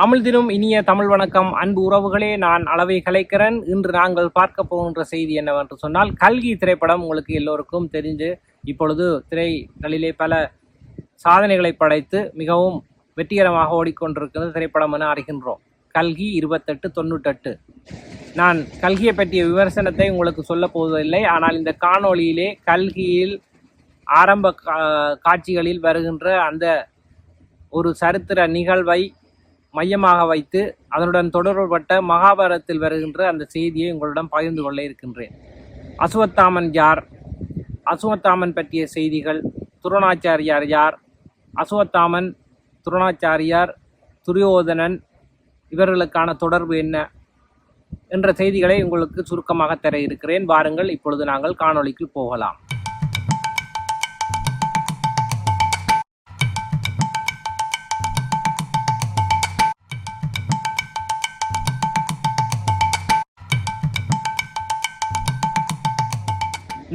அமிழ்தினும் இனிய தமிழ் வணக்கம். அன்பு உறவுகளே நான் அளவை கலைக்கிறேன். இன்று நாங்கள் பார்க்க போகின்ற செய்தி என்னவென்று சொன்னால் கல்கி திரைப்படம் உங்களுக்கு எல்லோருக்கும் தெரிந்து இப்பொழுது திரைகளிலே பல சாதனைகளை படைத்து மிகவும் வெற்றிகரமாக ஓடிக்கொண்டிருக்கிறது திரைப்படம் என அறிகின்றோம். கல்கி இருபத்தெட்டு தொண்ணூற்றெட்டு. நான் கல்கியை பற்றிய விமர்சனத்தை உங்களுக்கு சொல்ல போவதில்லை. ஆனால் இந்த காணொளியிலே கல்கியில் ஆரம்ப கா- காட்சிகளில் வருகின்ற அந்த ஒரு சரித்திர நிகழ்வை மையமாக வைத்து அதனுடன் தொடர்புபட்ட மகாபாரதத்தில் வருகின்ற அந்த செய்தியை உங்களிடம் பகிர்ந்து கொள்ள இருக்கின்றேன். அசுவத்தாமன் யார்? அசுவத்தாமன் பற்றிய செய்திகள் துரோணாச்சாரியார் யார்? அசுவத்தாமன் துரோணாச்சாரியார் துரியோதனன் இவர்களுக்கான தொடர்பு என்ன? என்ற செய்திகளை உங்களுக்கு சுருக்கமாக தர இருக்கிறேன். வாருங்கள் இப்பொழுது நாங்கள் காணொளிக்கு போகலாம்.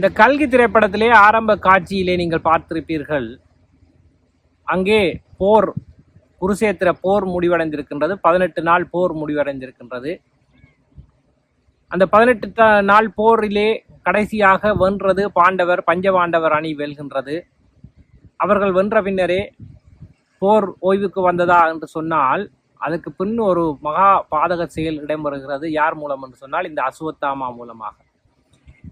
இந்த கல்கி திரைப்படத்திலே ஆரம்ப காட்சியிலே நீங்கள் பார்த்திருப்பீர்கள். அங்கே போர் குருசேத்திர போர் முடிவடைந்திருக்கின்றது. பதினெட்டு நாள் போர் முடிவடைந்திருக்கின்றது. அந்த பதினெட்டு நாள் போரிலே கடைசியாக வென்றது பாண்டவர் பஞ்சபாண்டவர் அணி வெல்கின்றது. அவர்கள் வென்ற பின்னரே போர் ஓய்வுக்கு வந்ததா என்று சொன்னால் அதுக்கு பின் ஒரு மகா பாதக செயல் இடம்பெறுகிறது. யார் மூலம் என்று சொன்னால் இந்த அசுவத்தாமா மூலமாக.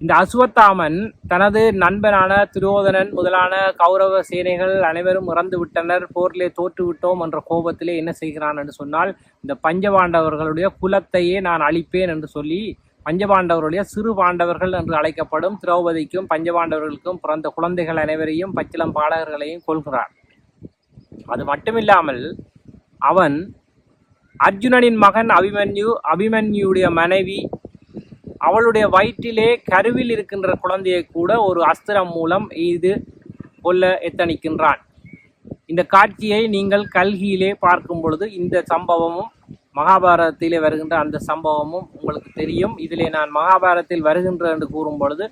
இந்த அசுவத்தாமன் தனது நண்பனான துரியோதனன் முதலான கௌரவ சேனைகள் அனைவரும் இறந்து விட்டனர். போரிலே தோற்றுவிட்டோம் என்ற கோபத்திலே என்ன செய்கிறான் என்று சொன்னால் இந்த பஞ்சபாண்டவர்களுடைய குலத்தையே நான் அழிப்பேன் என்று சொல்லி பஞ்சபாண்டவருடைய சிறு பாண்டவர்கள் என்று அழைக்கப்படும் திரௌபதிக்கும் பஞ்சபாண்டவர்களுக்கும் பிறந்த குழந்தைகள் அனைவரையும் பச்சிலம் பாடகர்களையும் கொள்கிறான் அது மட்டுமில்லாமல் அவன் அர்ஜுனனின் மகன் அபிமன்யு அபிமன்யுடைய மனைவி அவளுடைய வயிற்றிலே கருவில் இருக்கின்ற குழந்தையை கூட ஒரு அஸ்திரம் மூலம் இது கொல்ல எத்தனிக்கின்றான் இந்த காட்சியை நீங்கள் கல்கியிலே பார்க்கும் பொழுது இந்த சம்பவமும் மகாபாரதத்திலே வருகின்ற அந்த சம்பவமும் உங்களுக்கு தெரியும். இதிலே நான் மகாபாரதத்தில் வருகின்ற என்று கூறும் பொழுது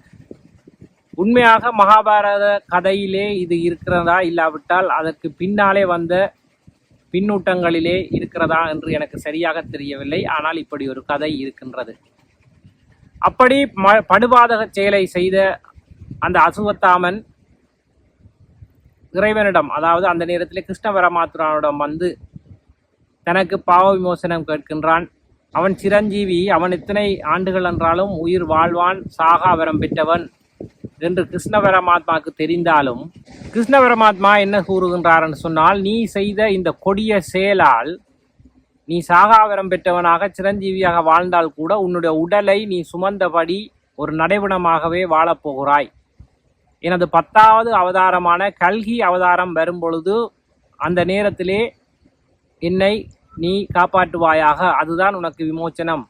உண்மையாக மகாபாரத கதையிலே இது இருக்கிறதா இல்லாவிட்டால் அதற்கு பின்னாலே வந்த பின்னூட்டங்களிலே இருக்கிறதா என்று எனக்கு சரியாக தெரியவில்லை. ஆனால் இப்படி ஒரு கதை இருக்கின்றது. அப்படி ம படுபாதக செயலை செய்த அந்த அசுவத்தாமன் இறைவனிடம் அதாவது அந்த நேரத்தில் கிருஷ்ண பரமாத்மாவிடம் வந்து தனக்கு பாவ விமோசனம் கேட்கின்றான். அவன் சிரஞ்சீவி அவன் இத்தனை ஆண்டுகள் என்றாலும் உயிர் வாழ்வான் சாகா வரம் பெற்றவன் என்று கிருஷ்ண பரமாத்மாவுக்கு தெரிந்தாலும் கிருஷ்ண பரமாத்மா என்ன கூறுகின்றார் என்று சொன்னால் நீ செய்த இந்த கொடிய செயலால் நீ சாகாவரம் பெற்றவனாக சிரஞ்சீவியாக வாழ்ந்தால் கூட உன்னுடைய உடலை நீ சுமந்தபடி ஒரு நடைபுணமாகவே வாழப்போகிறாய். எனது பத்தாவது அவதாரமான கல்கி அவதாரம் வரும்பொழுது அந்த நேரத்திலே என்னை நீ காப்பாற்றுவாயாக. அதுதான் உனக்கு விமோச்சனம்.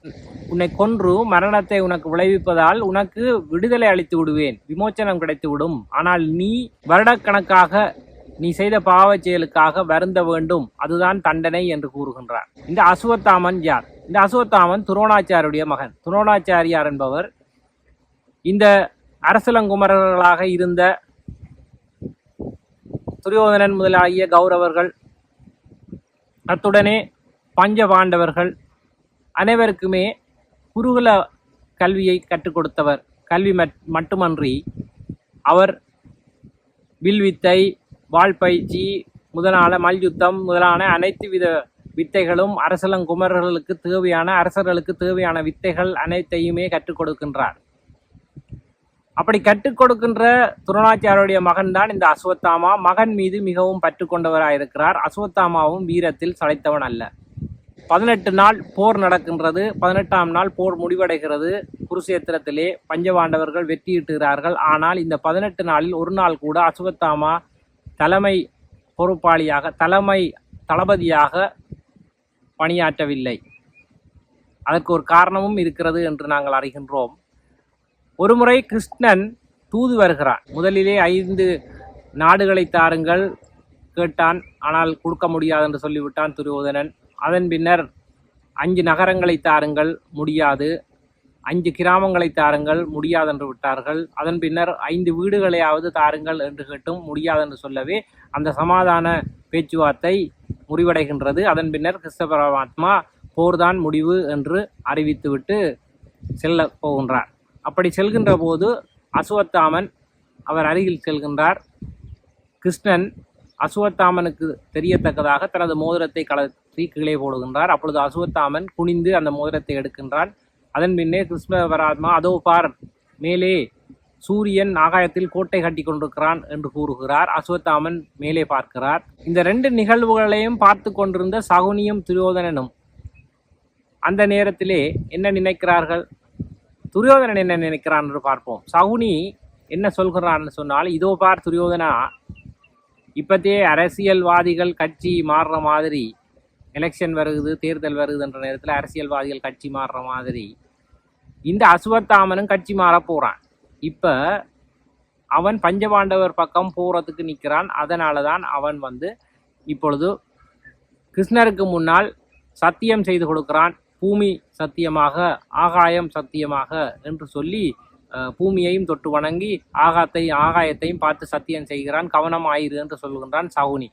உன்னை கொன்று மரணத்தை உனக்கு விளைவிப்பதால் உனக்கு விடுதலை அளித்து விடுவேன். விமோச்சனம் கிடைத்து விடும் ஆனால் நீ வருடக்கணக்காக நீ செய்த பாவச் செயலுக்காக வருந்த வேண்டும். அதுதான் தண்டனை என்று கூறுகின்றார் இந்த அசுவத்தாமன் யார்? இந்த அசுவத்தாமன் துரோணாச்சாரியுடைய மகன். துரோணாச்சாரியார் என்பவர் இந்த அரசலங்குமரர்களாக இருந்த துரியோதனன் முதலாகிய கௌரவர்கள் அத்துடனே பஞ்ச பாண்டவர்கள் அனைவருக்குமே குருகுல கல்வியை கற்றுக் கொடுத்தவர். கல்வி மட்டுமன்றி அவர் வில்வித்தை வாள்பயிற்சி முதலான மல்யுத்தம் முதலான அனைத்து வித வித்தைகளும் அரசலங்குமரர்களுக்கு தேவையான அரசர்களுக்கு தேவையான வித்தைகள் அனைத்தையுமே கற்றுக் கொடுக்கின்றார். அப்படி கற்றுக் கொடுக்கின்ற துரோணாச்சாரியுடைய மகன்தான் இந்த அஸ்வத்தாமா மகன் மீது மிகவும் பற்று கொண்டவராயிருக்கிறார். அஸ்வத்தாமாவும் வீரத்தில் சளைத்தவன் அல்ல. பதினெட்டு நாள் போர் நடக்கின்றது. பதினெட்டாம் நாள் போர் முடிவடைகிறது. குருசேத்திரத்திலே பஞ்சபாண்டவர்கள் வெற்றியிட்டுகிறார்கள். ஆனால் இந்த பதினெட்டு நாளில் ஒரு நாள் கூட அசுவத்தாமா தலைமை பொறுப்பாளியாக தலைமை தளபதியாக பணியாற்றவில்லை. அதற்கு ஒரு காரணமும் இருக்கிறது என்று நாங்கள் அறிகின்றோம். ஒருமுறை கிருஷ்ணன் தூது வருகிறான் முதலிலே ஐந்து நாடுகளை தாருங்கள் கேட்டான். ஆனால் கொடுக்க முடியாது என்று சொல்லிவிட்டான் துரியோதனன். அதன் பின்னர் அஞ்சு நகரங்களை தாருங்கள் முடியாது. அஞ்சு கிராமங்களை தாருங்கள் முடியாதென்று விட்டார்கள். அதன் பின்னர் ஐந்து வீடுகளையாவது தாருங்கள் என்று கேட்டும் முடியாதென்று சொல்லவே அந்த சமாதான பேச்சுவார்த்தை முறிவடைகின்றது அதன் பின்னர் கிறிஸ்தபரமாத்மா பரமாத்மா போர்தான் முடிவு என்று அறிவித்துவிட்டு செல்ல போகின்றார். அப்படி செல்கின்ற போது அசுவத்தாமன் அவர் அருகில் செல்கின்றார். கிருஷ்ணன் அசுவத்தாமனுக்கு தெரியத்தக்கதாக தனது மோதிரத்தை கலத்தி கீழே போடுகின்றார். அப்பொழுது அசுவத்தாமன் குனிந்து அந்த மோதிரத்தை எடுக்கின்றான். அதன் பின்னே கிருஷ்ணவராத்மா அதோ பார் மேலே சூரியன் ஆகாயத்தில் கோட்டை கட்டி கொண்டிருக்கிறான் என்று கூறுகிறார். அஸ்வத்தாமன் மேலே பார்க்கிறார். இந்த ரெண்டு நிகழ்வுகளையும் பார்த்து கொண்டிருந்த சகுனியும் துரியோதனனும் அந்த நேரத்திலே என்ன நினைக்கிறார்கள்? துரியோதனன் என்ன நினைக்கிறான் என்று பார்ப்போம். சகுனி என்ன சொல்கிறான்னு சொன்னால் இதோ பார் துரியோதனா இப்பத்தே அரசியல்வாதிகள் கட்சி மாறுற மாதிரி எலெக்ஷன் வருகுது தேர்தல் வருகுதுன்ற நேரத்தில் அரசியல்வாதிகள் கட்சி மாறுற மாதிரி. இந்த அசுவத்தாமனும் கட்சி மாற போகிறான் இப்போ அவன் பஞ்சபாண்டவர் பக்கம் போகிறதுக்கு நிற்கிறான் அதனால தான் அவன் வந்து இப்பொழுது கிருஷ்ணருக்கு முன்னால் சத்தியம் செய்து கொடுக்கிறான். பூமி சத்தியமாக ஆகாயம் சத்தியமாக என்று சொல்லி பூமியையும் தொட்டு வணங்கி ஆகாத்தை ஆகாயத்தையும் பார்த்து சத்தியம் செய்கிறான். கவனம் ஆயிரு என்று சொல்கின்றான் சகுனி.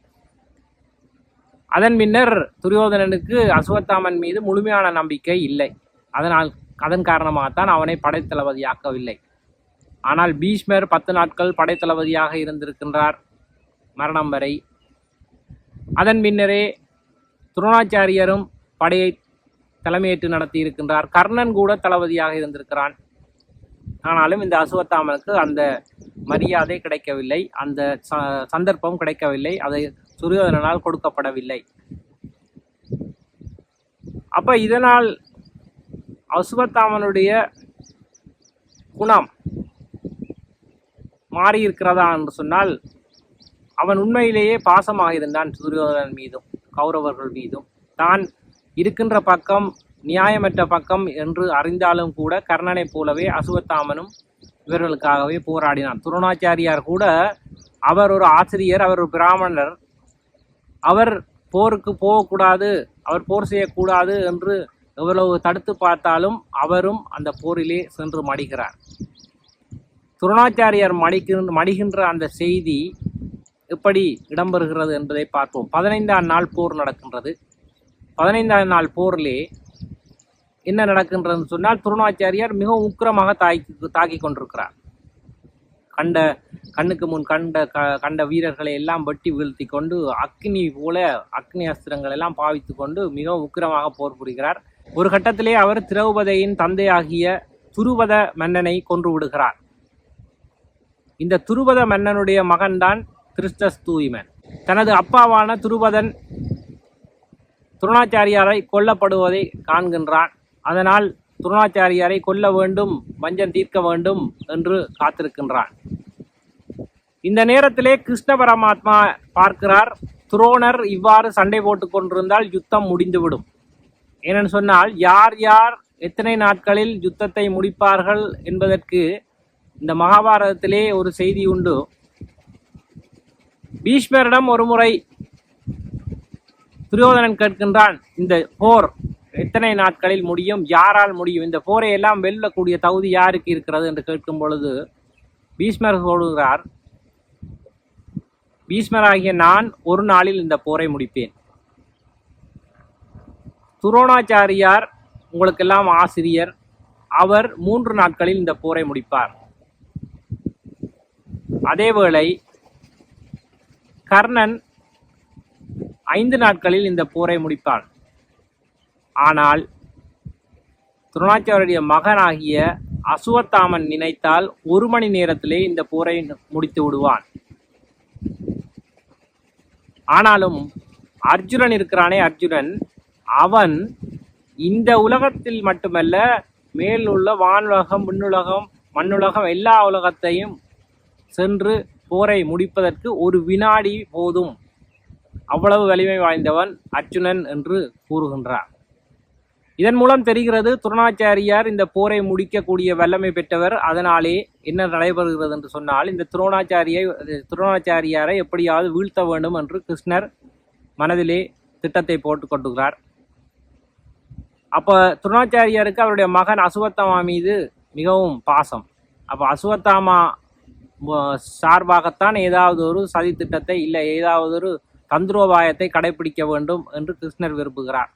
அதன் பின்னர் துரியோதனனுக்கு அசுவத்தாமன் மீது முழுமையான நம்பிக்கை இல்லை. அதனால் அதன் காரணமாகத்தான் அவனை படைத்தளபதியாக்கவில்லை. ஆனால் பீஷ்மர் பத்து நாட்கள் படைத்தளபதியாக இருந்திருக்கின்றார் மரணம் வரை. அதன் பின்னரே துரோணாச்சாரியரும் படையை தலைமையேற்று நடத்தி இருக்கின்றார் கர்ணன் கூட தளபதியாக இருந்திருக்கிறான். ஆனாலும் இந்த அசுவத்தாமனுக்கு அந்த மரியாதை கிடைக்கவில்லை. அந்த ச- சந்தர்ப்பம் கிடைக்கவில்லை. அதை துரியோதனால் கொடுக்கப்படவில்லை. அப்ப இதனால் அசுவத்தாமனுடைய குணம் மாறியிருக்கிறதா என்று சொன்னால் அவன் உண்மையிலேயே பாசமாக இருந்தான் துரியோதனன் மீதும் கௌரவர்கள் மீதும். தான் இருக்கின்ற பக்கம் நியாயமற்ற பக்கம் என்று அறிந்தாலும் கூட கர்ணனைப் போலவே அசுவத்தாமனும் இவர்களுக்காகவே போராடினான். துரோணாச்சாரியார் கூட அவர் ஒரு ஆசிரியர் அவர் ஒரு பிராமணர் அவர் போருக்கு போகக்கூடாது அவர் போர் செய்யக்கூடாது என்று எவ்வளவு தடுத்து பார்த்தாலும் அவரும் அந்த போரிலே சென்று மடிகிறார். துருணாச்சாரியார் மடிக்கின்ற மடிகின்ற அந்த செய்தி எப்படி இடம்பெறுகிறது என்பதை பார்ப்போம். பதினைந்தாம் நாள் போர் நடக்கின்றது. பதினைந்தாம் நாள் போரிலே என்ன நடக்கின்றதுன்னு சொன்னால் துருணாச்சாரியார் மிகவும் உக்கிரமாக தாக்கி தாக்கி கொண்டிருக்கிறார். கண்ட கண்ணுக்கு முன் கண்ட க கண்ட வீரர்களை எல்லாம் வெட்டி வீழ்த்தி கொண்டு அக்னி போல அக்னி அஸ்திரங்கள் எல்லாம் பாவித்து கொண்டு மிகவும் உக்கிரமாக போர் புரிகிறார். ஒரு கட்டத்திலே அவர் திரௌபதியின் தந்தையாகிய துருவத மன்னனை கொன்று விடுகிறார். இந்த துருவத மன்னனுடைய மகன்தான் திருஷ்டஸ்தூயிமன் தனது அப்பாவான துருவதன் துரோணாச்சாரியாரை கொல்லப்படுவதை காண்கின்றான். அதனால் துரோணாச்சாரியாரை கொல்ல வேண்டும் வஞ்சம் தீர்க்க வேண்டும் என்று காத்திருக்கின்றான். இந்த நேரத்திலே கிருஷ்ண பரமாத்மா பார்க்கிறார் துரோணர் இவ்வாறு சண்டை போட்டுக் கொண்டிருந்தால் யுத்தம் முடிந்துவிடும். ஏனென்று சொன்னால் யார் யார் எத்தனை நாட்களில் யுத்தத்தை முடிப்பார்கள் என்பதற்கு இந்த மகாபாரதத்திலே ஒரு செய்தி உண்டு. பீஷ்மரிடம் ஒரு முறை துரியோதனன் கேட்கின்றான் இந்த போர் எத்தனை நாட்களில் முடியும்? யாரால் முடியும்? இந்த போரை எல்லாம் வெல்லக்கூடிய தகுதி யாருக்கு இருக்கிறது? என்று கேட்கும் பொழுது பீஷ்மர் சொல்கிறார் பீஷ்மராகிய நான் ஒரு நாளில் இந்த போரை முடிப்பேன். துரோணாச்சாரியார் உங்களுக்கெல்லாம் ஆசிரியர் அவர் மூன்று நாட்களில் இந்த போரை முடிப்பார். அதேவேளை கர்ணன் ஐந்து நாட்களில் இந்த போரை முடிப்பான். ஆனால் துரோணாச்சாரியுடைய மகனாகிய அசுவத்தாமன் நினைத்தால் ஒரு மணி நேரத்திலே இந்த போரை முடித்து விடுவான். ஆனாலும் அர்ஜுனன் இருக்கிறானே அர்ஜுனன். அவன் இந்த உலகத்தில் மட்டுமல்ல மேல் உள்ள வானுலகம் விண்ணுலகம் மண்ணுலகம் எல்லா உலகத்தையும் சென்று போரை முடிப்பதற்கு ஒரு வினாடி போதும். அவ்வளவு வலிமை வாய்ந்தவன் அர்ஜுனன் என்று கூறுகின்றார். இதன் மூலம் தெரிகிறது துரோணாச்சாரியார் இந்த போரை முடிக்கக்கூடிய வல்லமை பெற்றவர் அதனாலே என்ன நடைபெறுகிறது என்று சொன்னால் இந்த துரோணாச்சாரியை துரோணாச்சாரியாரை எப்படியாவது வீழ்த்த வேண்டும் என்று கிருஷ்ணர் மனதிலே திட்டத்தை போட்டுக் கொண்டுகிறார் அப்போ துரோணாச்சாரியாருக்கு அவருடைய மகன் அசுவத்தாமா மீது மிகவும் பாசம். அப்போ அசுவத்தாமா சார்பாகத்தான் ஏதாவது ஒரு சதி திட்டத்தை இல்லை ஏதாவது ஒரு தந்திரோபாயத்தை கடைபிடிக்க வேண்டும் என்று கிருஷ்ணர் விரும்புகிறார்.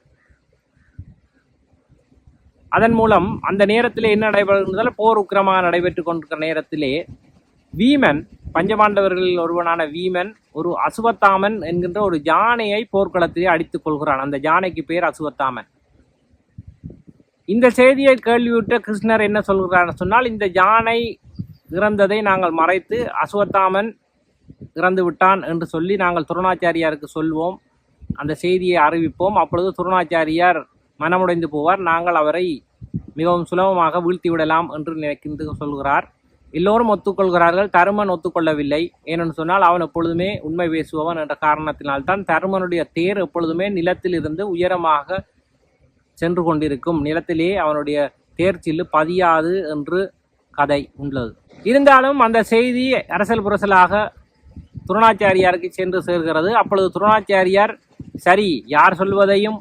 அதன் மூலம் அந்த நேரத்தில் என்ன நடைபெறுகிறதால் போர் உக்கிரமாக நடைபெற்றுக் கொண்டிருக்கிற நேரத்திலே வீமன் பஞ்சபாண்டவர்களில் ஒருவனான வீமன் ஒரு அசுவத்தாமன் என்கின்ற ஒரு யானையை போர்க்களத்திலே அடித்துக் கொள்கிறான். அந்த யானைக்கு பேர் அசுவத்தாமன். இந்த செய்தியை கேள்வியுற்ற கிருஷ்ணர் என்ன சொல்கிறார் சொன்னால் இந்த யானை இறந்ததை நாங்கள் மறைத்து அசுவத்தாமன் இறந்து விட்டான் என்று சொல்லி நாங்கள் துருணாச்சாரியாருக்கு சொல்வோம். அந்த செய்தியை அறிவிப்போம். அப்பொழுது துருணாச்சாரியார் மனமுடைந்து போவார். நாங்கள் அவரை மிகவும் சுலபமாக வீழ்த்தி விடலாம் என்று நினைக்கின்ற சொல்கிறார். எல்லோரும் ஒத்துக்கொள்கிறார்கள். தருமன் ஒத்துக்கொள்ளவில்லை. ஏனென்று சொன்னால் அவன் எப்பொழுதுமே உண்மை பேசுபவன் என்ற காரணத்தினால்தான் தருமனுடைய தேர் எப்பொழுதுமே நிலத்திலிருந்து உயரமாக சென்று கொண்டிருக்கும். நிலத்திலே அவனுடைய தேர்ச்சில்லு பதியாது என்று கதை உள்ளது. இருந்தாலும் அந்த செய்தி அரசல் புரசலாக துருணாச்சாரியாருக்கு சென்று சேர்கிறது. அப்பொழுது துருணாச்சாரியார் சரி யார் சொல்வதையும்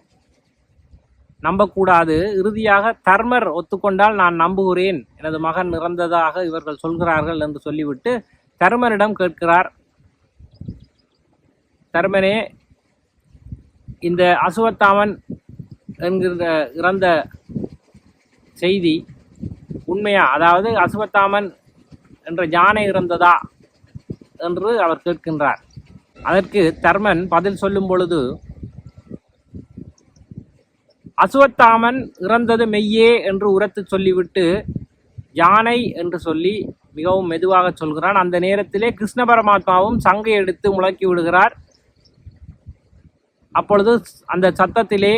நம்பக்கூடாது. இறுதியாக தர்மர் ஒத்துக்கொண்டால் நான் நம்புகிறேன் எனது மகன் இறந்ததாக இவர்கள் சொல்கிறார்கள் என்று சொல்லிவிட்டு தர்மரிடம் கேட்கிறார். தர்மனே இந்த அசுவத்தாமன் என்கிற இறந்த செய்தி உண்மையா? அதாவது அசுவத்தாமன் என்ற யானை இறந்ததா என்று அவர் கேட்கின்றார். அதற்கு தர்மன் பதில் சொல்லும் பொழுது அசுவத்தாமன் இறந்தது மெய்யே என்று உரத்து சொல்லிவிட்டு யானை என்று சொல்லி மிகவும் மெதுவாக சொல்கிறான். அந்த நேரத்திலே கிருஷ்ண பரமாத்மாவும் சங்கை எடுத்து முழக்கி விடுகிறார். அப்பொழுது அந்த சத்தத்திலே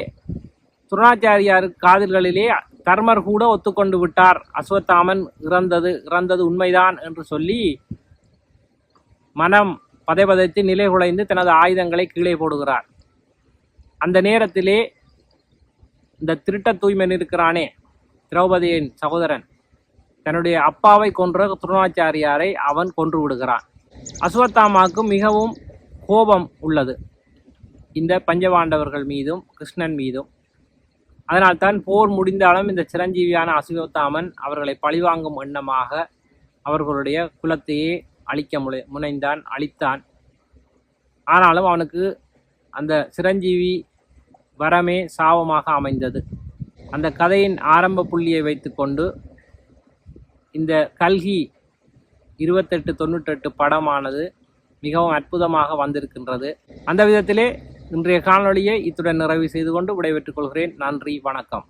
துரோணாச்சாரியார் காதல்களிலே தர்மர் கூட ஒத்துக்கொண்டு விட்டார். அஸ்வத்தாமன் இறந்தது இறந்தது உண்மைதான் என்று சொல்லி மனம் பதைபதைத்து நிலை குலைந்து தனது ஆயுதங்களை கீழே போடுகிறார். அந்த நேரத்திலே இந்த திருட்ட தூய்மன் இருக்கிறானே திரௌபதியின் சகோதரன். தன்னுடைய அப்பாவை கொன்ற துருணாச்சாரியாரை அவன் கொன்று விடுகிறான். அஸ்வத்தாமாவுக்கு மிகவும் கோபம் உள்ளது. இந்த பஞ்சபாண்டவர்கள் மீதும் கிருஷ்ணன் மீதும். அதனால் தான் போர் முடிந்தாலும் இந்த சிரஞ்சீவியான அசுவத்தாமன் அவர்களை பழிவாங்கும் எண்ணமாக அவர்களுடைய குலத்தையே அழிக்க முனை முனைந்தான் அழித்தான். ஆனாலும் அவனுக்கு அந்த சிரஞ்சீவி வரமே சாபமாக அமைந்தது. அந்த கதையின் ஆரம்ப புள்ளியை வைத்துக்கொண்டு இந்த கல்கி இருபத்தெட்டு தொண்ணூற்றெட்டு படமானது மிகவும் அற்புதமாக வந்திருக்கின்றது. அந்த விதத்திலே இன்றைய காணொளியை இத்துடன் நிறைவு செய்து கொண்டு விடைபெற்றுக் கொள்கிறேன். நன்றி வணக்கம்.